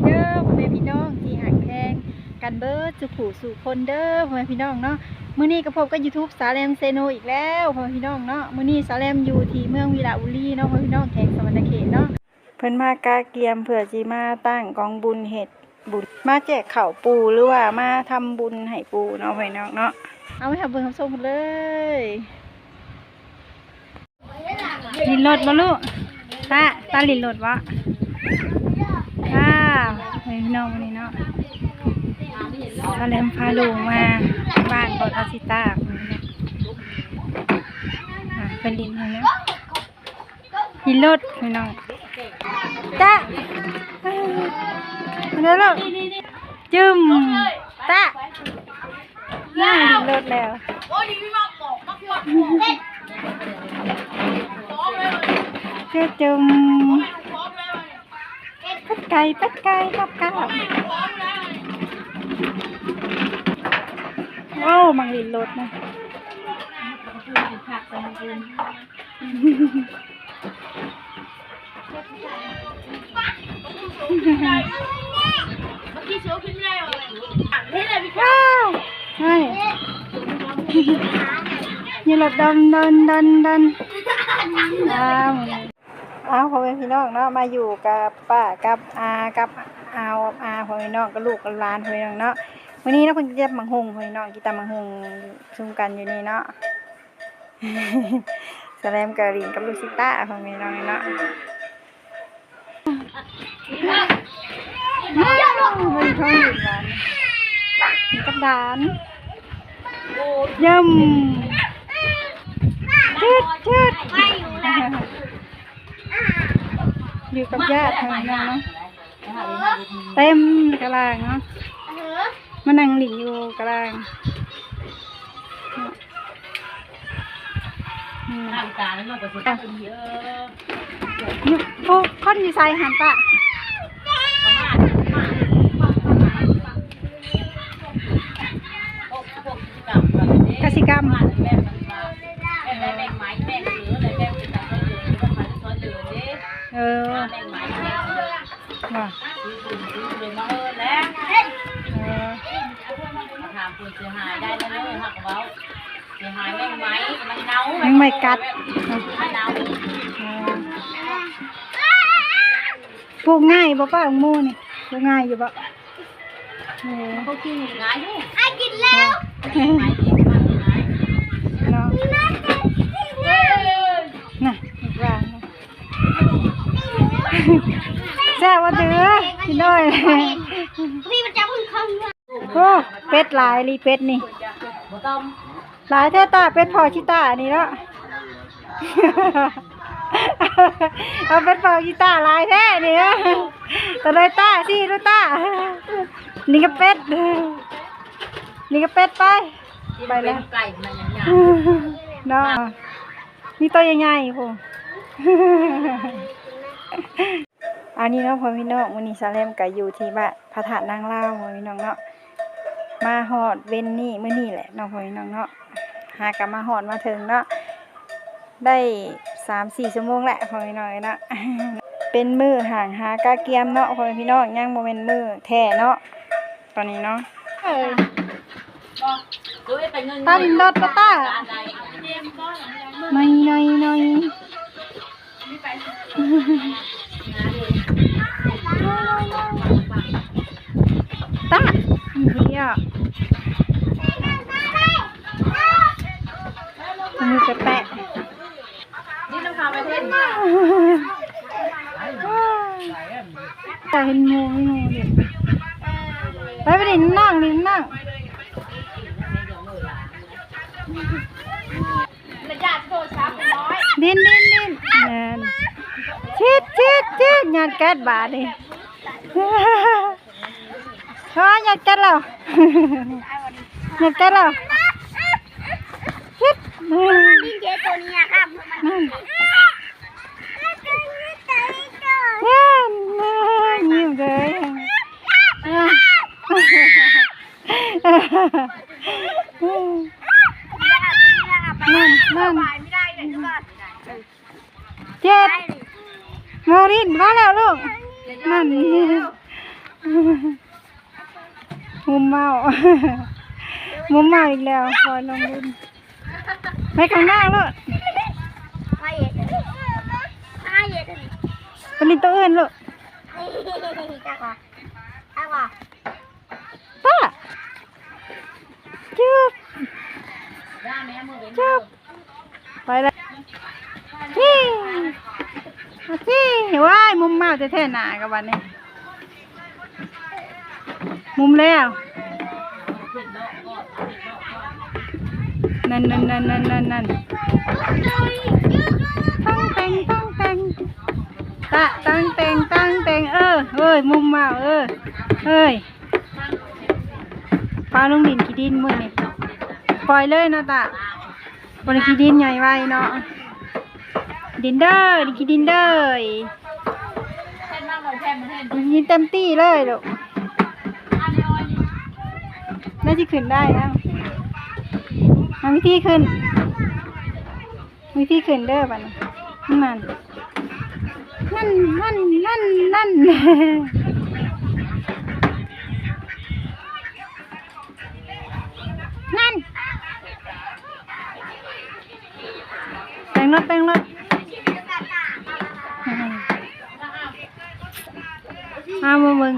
ีเด้อพ่อแม่พี่น้องที่หักแพงกันเบิดสุขูสู่คนเด้อพ่อแม่พี่น้องเนาะมื้อนี้ก็พบกับ YouTube สาแลมเซโนอีกแล้วพ่อแม่พี่น้องเนาะมื้อนี้สาแลมอยู่ที่เมืองวีระบุรีเนาะพ่อแม่พี่น้องแขงสวรรณเขตเนาะเพิ่นมากาเกียมเผื่อสิมาตั้งกองบุญเฮ็ดบุญมาแจกข้าวปูหรือว่ามาทำบุญให้ปูเนาะพ่อแม่พี่น้องเนาะเอาไปทำเบิ่งคำส่งกันเลยลินรถบ่ลูกตาตาลินรถวะค่ะ พี่น้องวันนี้เนาะก็เลมพาลูกมาบ้านบอทัสิตาเป็นดินเลยนะดินรถพี่น้องจ้ามาเด้อลูกจึมตาน่าดินรถแล้วเจ้าจึม ไก่เป็ดไก่กับข้าวโอ้มังลินรถนะว้าวใช่นี่รถดำดันดันดันอ้าว อ้าวพ่อแม่พี่น้องเนาะมาอยู่กับป้ากับอากับอาวกับอาพ่อแม่พี่น้องกับลูกกับหลานพ่อแม่พี่น้องเนาะวันนี้เนาะเพิ่นจะเจ็บมังหงพ่อแม่พี่น้องกินตามังหงซุ่มกันอยู่นี่เนาะแสลมกะลินกับลูกซิต้าพ่อแม่พี่น้องเนาะอ้าวเพิ่นท้องอยู่หวานมีกับดานย่ำชืดชืด อยู่กับญาติพ่อแม่พี่น้องเนาะเต็มกระลางเนาะมานั่งหลีอยู่กระลางอืมทางการแล้วก็สุดท้ายเยอะอยู่โอ้คนอยู่ใส่หันปะประมาณพวกพวกกับแบบนี้กสิกรรม เออแม่ไม้แม่เหลือว่ะซื้อซื้อซื้อเลยมาเออแล้วเออมาถามคนเสียหายได้แล้วเลยหักเบาเสียหายแม่ไม้มันเน่ายังไม่กัดมันเน่าเออปลูกง่ายบ่ป้าของหมูนี่ปลูกง่ายอยู่บ่เออเขากินง่ายอยู่ไอ้กินแล้วไม้เลี้ยงมันง่ายเนาะน่ะอีกว่านะ แซ่บว่าเดือกินด้วยพี่มันจะพึ่งเข้าเนื้อโอ้เป็ดหลายลีเป็ดนี่บ่ต้องหลายเท่าตาเป็ดพอชิตานี่เนาะเอาเป็ดพอชิตาหลายแท้นี่นะตะเลยตาสิดูตานี่ก็เป็ด นี่ก็เป็ดไป ไปแล้วไก่มันยังไงเนาะมีตัวใหญ่ๆพง อันนี้เนาะพ่อพี่น้องวันนี้ซาเลมก็อยู่ที่บ้านพระธาตุนางเล่าพ่อพี่น้องเนาะมาหอดเว้นนี่มื้อนี่แหละเนาะพ่อพี่น้องเนาะหากลับมาหอดมาถึงเนาะได้สามสี่ชั่วโมงแหละพ่อพี่น้องเนาะเป็นมือห่างหากาเกียมเนาะพ่อพี่น้องยังโมเมนมือแท้เนาะตอนนี้เนาะเอ้ยตาลินรถปะต้าไม่น้อยน้อยตาอยู่ เดียวมันมีกระแปะ นี่ต้องพาไปเทศ แต่เห็นงูไม่งูดิไปไปดินั่งดินั่ง มันจะโทรศัพท์น้อย ดินดินดินนั่นชิดชิด ชิดงานแก๊สบาทดิชองานแก๊สเรางานแก๊สเราชิดนั่นพี่เจตัวเนี้ยครับนั่นนั่นยิ้มเลยนั่นนั่นไม่ได้เลยทุกคนเจ็ด ฮอรินมาแล้วลูก นั่นมุมเมามุมเมาอีกแล้วคอลงบุญไปข้างหน้าลูกไปลินตัวอื่นลูกป้าจุบจุบไปเลยาจะแท่หนากับวันนี้ มุมแล้ว นั่นนั่นนั่นนั่นนั่นนั่นต้องแต่งต้องแต่งตะตั้งแต่งตั้งแต่งเออเอ้ยมุมมาเออเอ้ยปลาลงดินขี้ดินมือนี่ปล่อยเลยนะตะบนขี้ดินใหญ่ไว้เนาะดินเด้อดินขี้ดินเด้อแค่ นั่งเราแค่มาเห็นดินเต็มที่เลยลูกน่าจะขึ้นได้แล้วเอาวิธีขึ้น วิธีขึ้นเด้อบันนั่นนั่นนั่นนั่นนั่นนั่นแต่งรถแต่งรถ เอามาเบิ่ง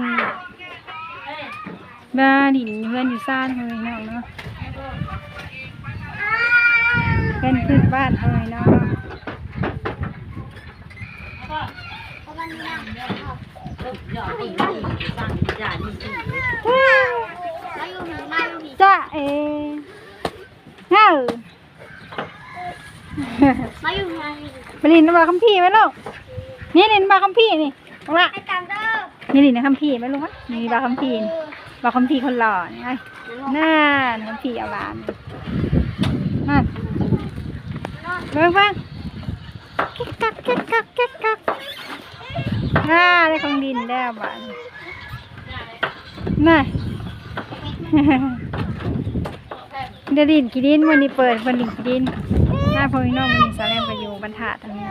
ดาดินเพื่อนอยู่ซ่านเลยน้องเนาะเพื่อนขึ้นบ้านเลยเนาะหยอดตีสั่งจ่าดีจริงมาอยู่นี่มาอยู่นี่จ้าเอเฮ้ามาอยู่นี่ไปลินบาคัมพี่ไหมลูกนี่ลินบาคัมพี่นี่ลงละให้กั นเด้อนี่ลินนะคัมพี่ไหมลูกวะนี่บาคัมพี่นี่บาคัมพี่คนหล่อนี่ไอ้น่านคัมพี่เอาหลานนั่นเบิ่งเบิ่งกิ๊กกักกิ๊กกักกิ๊กกักน่าได้ของดินแล้วบ้านน่าเดยวดินกีดินวันนี้เปิดวันดินกีดินหน้าพ่อพี่น้องวันนี้สาวแรมก็อยู่บรรทัดตรงนี้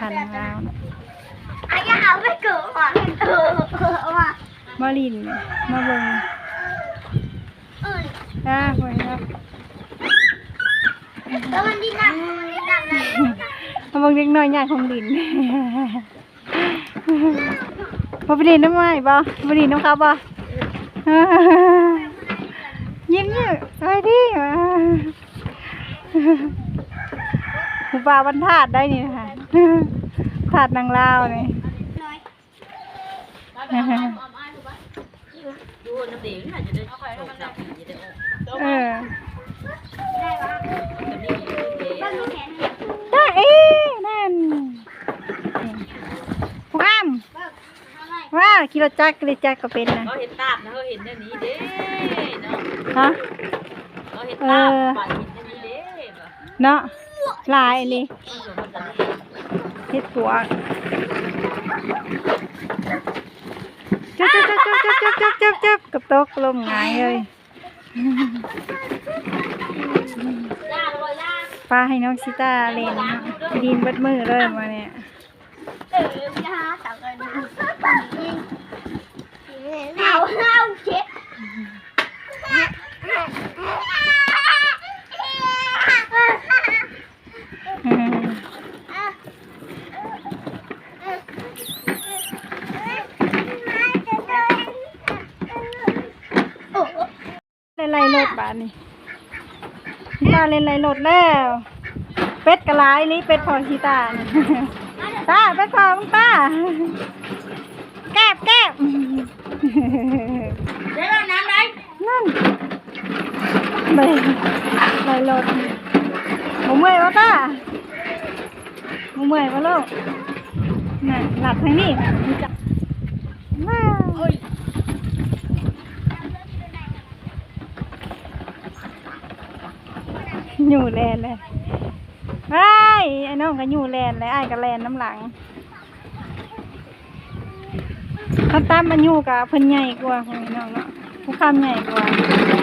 พันลาวอาอย่าเอาไปเกิดว่ะเออว่ะ มาลินมาเบิ่งเออหน้าพ่อพี่น้องแล้วมันดีนะมันดีนะเลยมาเบิ่งเล็กน้อยใหญ่ของดินพอไปดินน้ำไม้บ่ไปดินน้ำครับบ่ยิ้มเนี่ยสวัสดีผู้ป่าบรรทัดได้นี่นะคะถาดนางลาวนี่ นน้ำเดียวน่าจะได้โขกจับจะได้โอ้เออได้ปะแบบนี้เด็กบ้านมีแขนให้จ้าเอ๊ะนั่นผู้อ้ามว่ากิโลจักรกิโลจักรก็เป็นนะเขาเห็นตาบนะเขาเห็นเรื่องนี้เด้เนาะฮะเขาเห็นตาบป่นเห็นเรื่องนี้เด้เนาะลายเลยมันสมมันจะนี่เฮ็ดปัว จับจับจับจับจับจับจับจับกระตกลมหงายเลยปลาให้น้องซิต้าเล่นดินบัดมือเริ่มมาเนี่ยเออจะหาเอาเอาเช็ด เล่นไรรถบาทนี่ซิต้า เล่นไรรถแล้ว เป็ดกระไรนี่เป็ดพอซิต้านี่ตาเป็ดพอมึงตาแกบแกบเดี๋ยวน้ำไหนนั่นไปไปรถหมูเมื่อยวะป้าหมูเมื่อยวะลูกน่ะหลับทางนี้นี่จ้ะว้าว อยู่แลนเลยไอ้ไอ้น้องก็อยู่แลนเลยไอ้ก็แลนน้ำหลังเขาตามมันอยู่กับเพิ่นใหญ่กว่าของไอ้น้องเนาะผู้คำใหญ่กว่า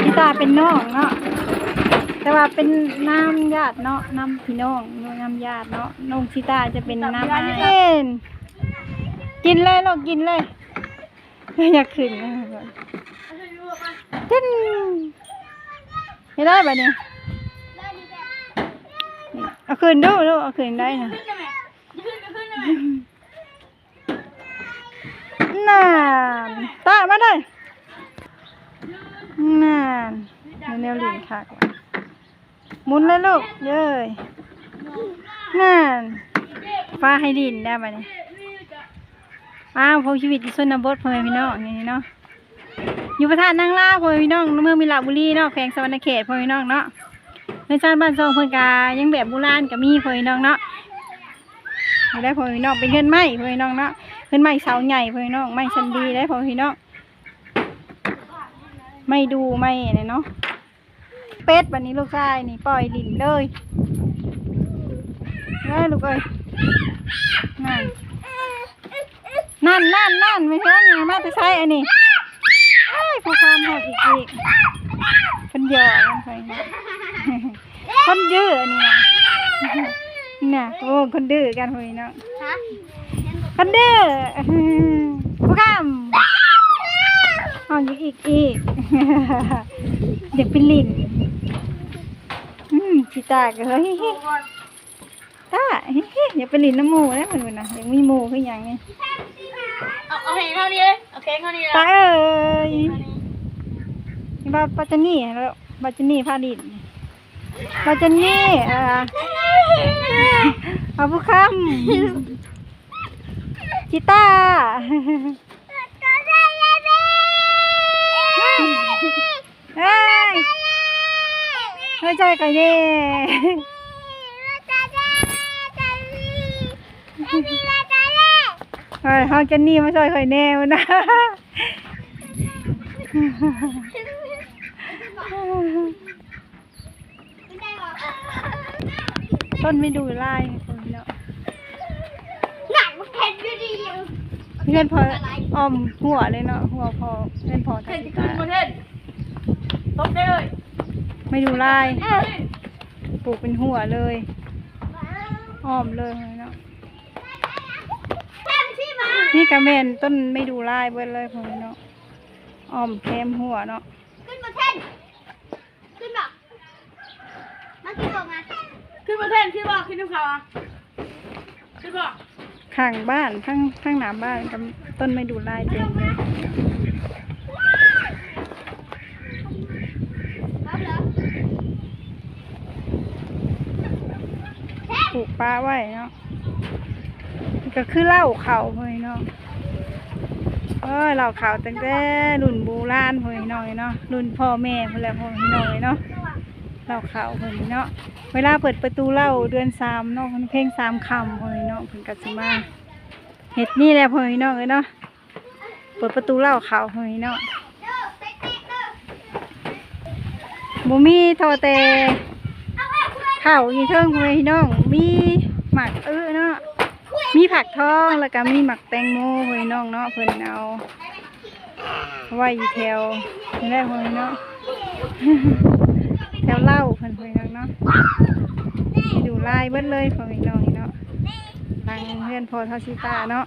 พี่ตาเป็นน้องเนาะแต่ว่าเป็นน้ำญาติเนาะน้ำพี่น้องน้ำญาติเนาะน้องชิตาจะเป็นน้ำอ้กินเลยลูกกินเลยอยากขึ้นขึ้นไม่ได้ป่ะเนี่ย เอาขึ้นดูดูเอาขึ้นได้นะน่านตามาได้น่านแนวหลินคักว่ะหมุนเลยลูกเย้ยน่านฟ้าให้ดินได้ปะเนี่ยอ้าวพงชีวิตที่ชนบทพ่อแม่พี่น้องนี่เนาะอยู่ประธานนางลาพ่อแม่พี่น้องเมืองมิลาบุรีเนาะแขวงสวรรณเขตพ่อแม่พี่น้องเนาะ ในชาติบ้านซองเพิ่นกายังแบบโบราณก็มีพ่อแม่พี่น้องเนาะไม่ได้พ่อแม่พี่น้องเป็นเงินไม้พ่อแม่พี่น้องเนาะเงินไม้เสาใหญ่พ่อแม่พี่น้องไม้ชันดีได้พ่อแม่พี่น้องไม่ดูไม่อะไรเนาะเป็ดวันนี้ลูกชายนี่ปล่อยดินเลยได้ลูกเอ้ยนั่นนั่นนั่นนั่นไม่ใช่ไงมาจะใช้อันนี้ไอ้ยพอความหดอีกอีกคนหยอกกันไปนะ คนดื้ออันนี้นะน่ะโอ้คนดื้อกันพวกนี้เนาะฮะคนดื้อพวกข้ามห้องอีกอีกอีกเด็กเป็นลินอืมชิตาก็เฮ้ยตาอย่าเป็นลินน้ำหมูนะเหมือนนะยังมีหมูคืออย่างนี้เอาเอาเพลงเท่านี้เลยโอเคเท่านี้เลยตาเอ้ยนี่บาปาจานี่แล้วบาจานี่พาดิน บาจานี่อ่าเอาผู้คำจิตาเอ้ยเฮ้ยใจไก่เน่เฮ้ยห้องจันนี่มาช่วยข่แน่วนะ ต้นไม่ดูไล่คนเนาะหนังมันเผ็ดอยู่ดีเพื่อนพออ้อมหัวเลยเนาะหัวพอเพื่อนพอทันตาตบได้เลยไม่ดูไล่ปลูกเป็นหัวเลยอ้อมเลยเนาะแค่ที่มานี่กระเมนต้นไม่ดูไล่เบิดเลยพอเนาะอ้อมแคมหัวเนาะ ขึ้นมาเท่นขึ้นบอกมาขึ้นบอกมา ขึ้นมาเทนขึ้นบอกขึ้นทุกเขาอะขึ้นบอกข้างบ้านข้างข้างหน้าบ้านกับต้นไม่ดูไล่เต็มเลยแล้วเหรอปลูกปลาไว้เนาะนี่ก็คือเหล้าเขาเลยเนาะเออเหล้าเขาตั้งแต่รุ่นโบราณเลยเนาะเนาะรุ่นพ่อแม่เพื่อนแหละพ่อพี่น้องเลยเนาะ เล่าข่าวเพิ่นเนาะเวลาเปิดประตูเล่าเดือนสามเนาะเพิ่นเพลงสามคำเพิ่นเนาะเพิ่นก็สิมาเฮ็ดนี่แหละเพิ่นเนาะเอ้ยเนาะเปิดประตูเล่าข่าวเพิ่นเนาะบ่มีโทอแต่ข้าวอยู่เทิงเพิ่นพี่น้องมีหมักเออเนาะมีผักทองแล้วก็มีหมักแตงโมเพิ่นน้องเนาะเพิ่นเอาไว้อยู่แถวนี่แหละเพิ่นเนาะ แถวเล่าเพิ่นเพิ่นเนาะไปดูลายเบิดเลยพ่อพี่น้องนี่เนาะทางเพื่อนพอทาชิตาเนาะ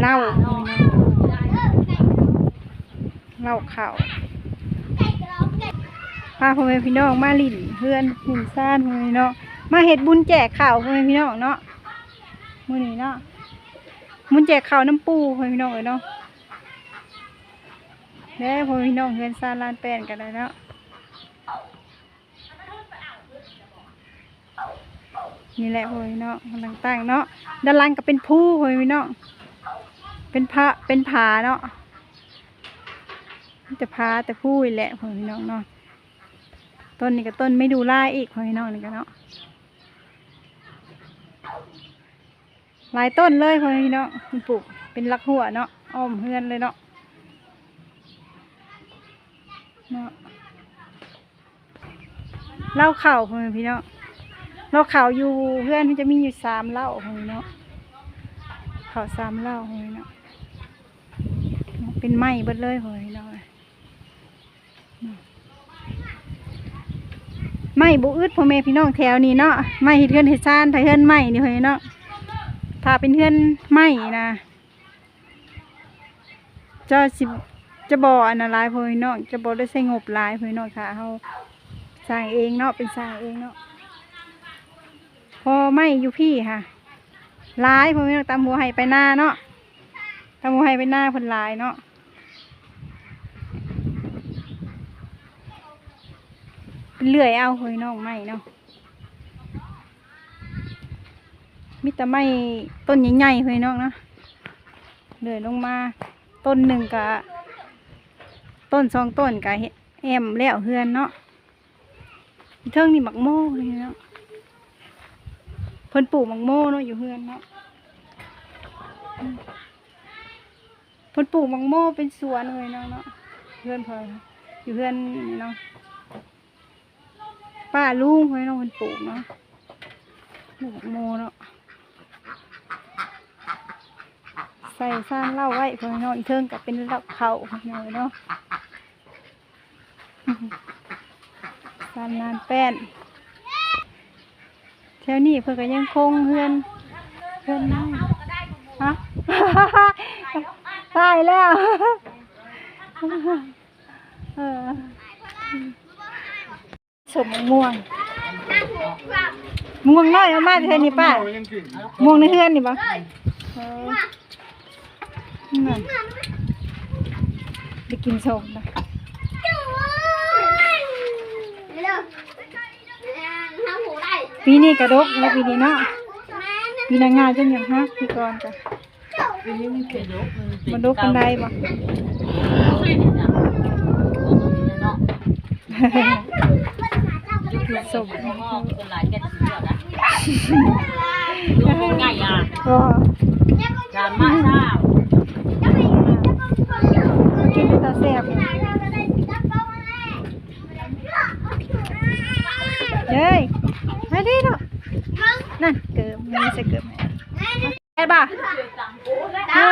เล่าพ่อพี่น้องเล่าข่าวพาพ่อแม่พี่น้องมาลิ่นเพื่อนหุ่นซ่านพ่อแม่พี่น้องมาเฮ็ดบุญแจกข่าวพ่อแม่พี่น้องเนาะมื้อนี้เนาะบุญแจกข่าวน้ำปูพ่อแม่พี่น้องเอ้ยเนาะ เด้พ่อพี่น้องเฮือนซาลานแป้นกันเลยเนาะนี่แหละพ่อพี่น้องกำลังตั้งเนาะด้านล่างก็เป็นผู้พ่อพี่น้องเป็นพระเป็นผาเนาะแต่ผาแต่ผู้แหละพ่อพี่น้องเนาะต้นนี้ก็ต้นไม่ดูล่าอีกพ่อพี่น้องนี่ก็เนาะหลายต้นเลยพ่อพี่น้องมันปลูกเป็นลักหัวเนาะอ้อมเฮือนเลยเนาะ เนาะเล่าข่าพ่อแม่พี่เนาะเล่าข่าอยู่เพื่อนมันจะมีอยู่สามเล่าพ่อแม่เนาะเข่าสามเล่าพ่อแม่เนาะเป็นไม้เบิดเลยพ่อแม่เนาะไม่บุอึดพ่อแม่พี่น้องแถวนี้เนาะไม่เฮ็ดเฮือนเฮ็ดซ่านไทเฮือนไม่นี่เฮ้ยเนาะถ้าเป็นเฮือนไม่นะจะสิ จะบ่อันนะลายพ่อแม่พี่น้องจะบ่ได้ใช้งบลายพ่อแม่พี่น้องค่ะเฮาสร้างเองเนาะเป็นสร้างเองเนาะพอไม่อยู่พี่ค่ะลายพ่อแม่พี่น้องตามหัวให้ไปหน้าเนาะตามหัวให้ไปหน้าเพิ่นลายเนาะเลื่อยเอาเฮ้ยน้องไม้เนาะมีแต่ไม้ต้นใหญ่ๆเฮ้ยน้องเนาะเลื่อยลงมาต้นหนึ่งกะ ต้นสองต้นกะแอมแล้วเฮือนเนาะเทิงนี่หมักโม่เฮ้ยเนาะเพิ่นปลูกหมักโม่เนาะอยู่เฮือนเนาะเพิ่นปลูกหมักโม่เป็นสวนเลยเนาะเนาะเฮือนเพออยู่เฮือนเนาะป้าลุงไว้น้องคนปลูกเนาะปลูกโม่เนาะใส่ซ่านเล้าไว้เพื่อนน้องอีเทิงกับเป็นเล้าเขาเนน้องเนาะ ซ่านนานแป้นแถวนี้เพื่อนก็ยังคงเฮือนเฮือนน้องฮะตายแล้วเออสมม่วง ม่วงน้อยเอามาเทื่อนี่ป้าม่วงในเฮือนนี่บ่เออนั่นไปกินสมนะ เร็วทำหูได้ปีนี้กระดกแล้วปีนี้เนาะปีหนางานจนอย่างฮักพี่กรจ้ะปีนี้มันเคยยกมันเป็นมันดกกันได้บ่เนาะสมห้องคนหลายแกจะเชื่อนะดูคงง่ายอะก็จานมาเช้ากินเป็นตาแซ่บ เฮ้ยมาดิเนาะนั่นเกิบมีใส่เกิบไหมได้ป่ะอ่า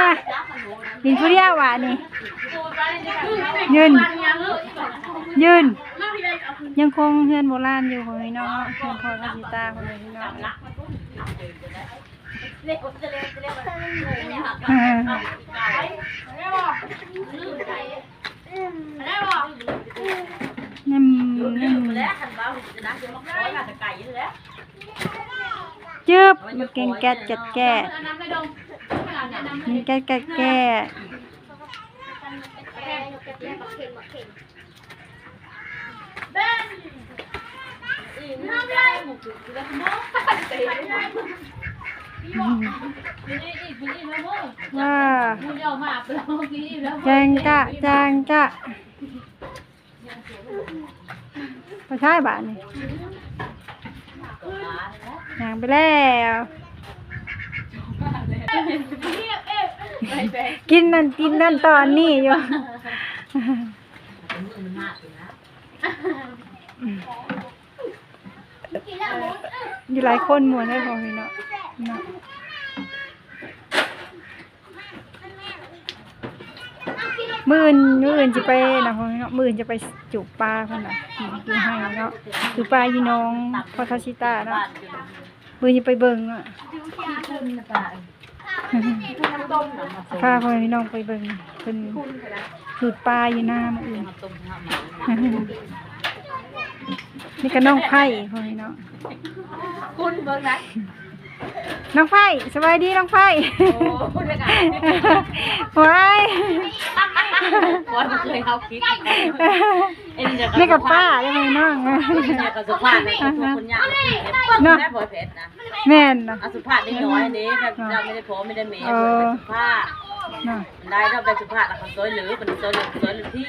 กินผู้เดียวหวานนี่ยืนยืน ยังคงเฮือนโบราณอยู่ของพี่น้องเนาะเฮือนคอยกสิตาของพี่น้อง อ่น้ำน้ำแล้วคันว่าจะนะจะมาคอยมาแต่ไก่อยู่แล้วจึบมันเก่งแกะแกะแกะมันแกะแกะแกะว่าแจงกะแจงกะพอใช่บ้านนี่ยางไปแล้วกินนั่นกินนั่นตอนนี้อยู่อยู่หลายคนมวนได้พอพี่เนาะ เนาะมื่อื่นมื่นจะไปนะพอพี่เนาะมื่อื่นจะไปจูบปลาพิ่นน่ะดูให้เนาะจูบปลายีน้องพอทาชิตาเนาะมื่นจะไปเบิ่งอะพาพ่อพี่น้องไปเบิ่งเพิ่นจูบปลาอยู่หน้ามื่นนี่ก็น้องไผ่พ่อพี่น้องคุณเบิ่งนะ น้องไผ่สบายดีน้องไผ่โอ้คุณจะกันว้ายว่าเคยเขาคิดเอ็นจะนี่กับป้าได้ไหมน้องเนี่ยกับสุภาพนะคนยากเนาะได้บ่เพชรนะแม่นนะอสุภาพได้น้อยนี้แบบเราไม่ได้พอไม่ได้เมย์แบบสุภาพน่ะได้เราแบบสุภาพแล้วเขาซอยหรือเป็นซอยหรือซอยหรือที่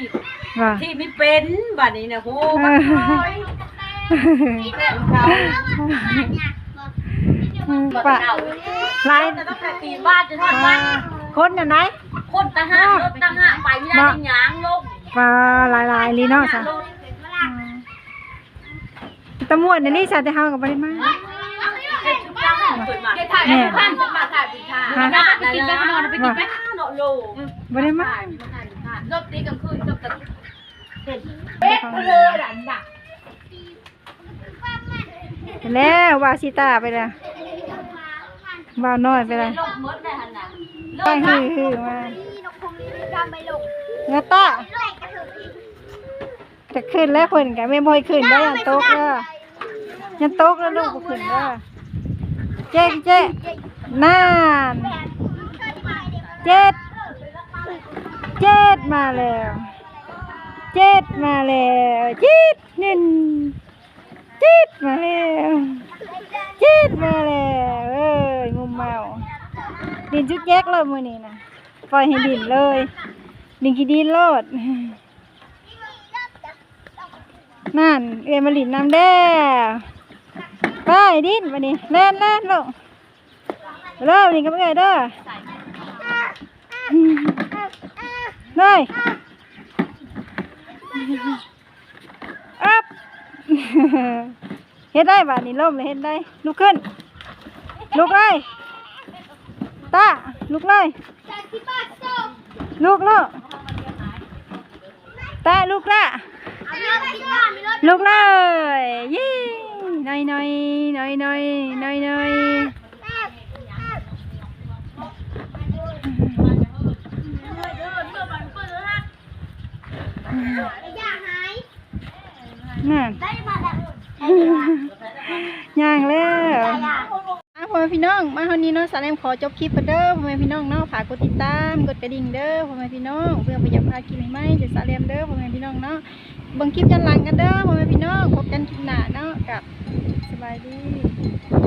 ว่าที่ไม่เป็นบัดนี้นะโหบัดน้ อยเขาป้าหลายแต่ต้องแต่ตีบ้านจะทอดป้าบ้านคนน่ะไหนคนตะหารถตะหาไปไม่ได้หยางลงป้าหลายหลายๆลีเนาะจ้ะตำรวจในนี่สัตว์เฮากับบ่ได้มาเปิดมาแม่นข้างจะมาถ่ายปิดทางฮะหน้าไปกินไปข้างนอกไปกินไปเนาะโลบ่ได้มารถตีกลางคืนจบแต่เป็ดเลยไปแล้วว่าสิตาไปแล้ว บ่าวน้อยไปแล้วลงมดเลยหันน่ะไปฮือฮือมานี่นกคงนี่จำไม่ลงเงาตาแรกกระถืออีกจะขึ้นแล้วเพิ่นก็ไม่บ่อยขึ้นได้ยันตกเด้อยันตกแล้วลูกบ่ขึ้นเด้อเจ๊เจ๊นานเจ็ดเจ็ดมาแล้วเจ็ดมาแล้วจิดนินจิดมาแล้วจิดมาแล้วเอ้ย มุมเมาดินจุดแยกเลยมือนี้นะปล่อยให้ดินเลย ดินกี่ดินโลดนั่นเอยมาหลินน้ำแด้ไปดินมานี่เล่นเล่นลูกเริ่มนี่ก็ไม่เอ่ยเด้อเลยอัพเฮ็ดได้บ่านี่ล่มเลยเฮ็ดได้ลุกขึ้นลุกเลย ตาลุกเลยลุกลูกตาลุกละลุกเลยยี่น้อยน้อยน้อยน้อยน้อยน้อยย่าหายนั่นย่างแล้ว ม่พี่น้อง มาเท่านี้เนาะสาแอมขอจบคลิปเด้อพ่อแม่พี่น้องเนาะฝากกดติดตามกดกระดิ่งเด้อพ่อแม่พี่น้องเพื่อประหยัดพากินใหม่ๆจะสาแอมเด้อพ่อแม่พี่น้องเนาะเบิ่งคลิปกันหลังกันเด้อพ่อแม่พี่น้องพบกันคลิปหน้าเนาะกับสบายดี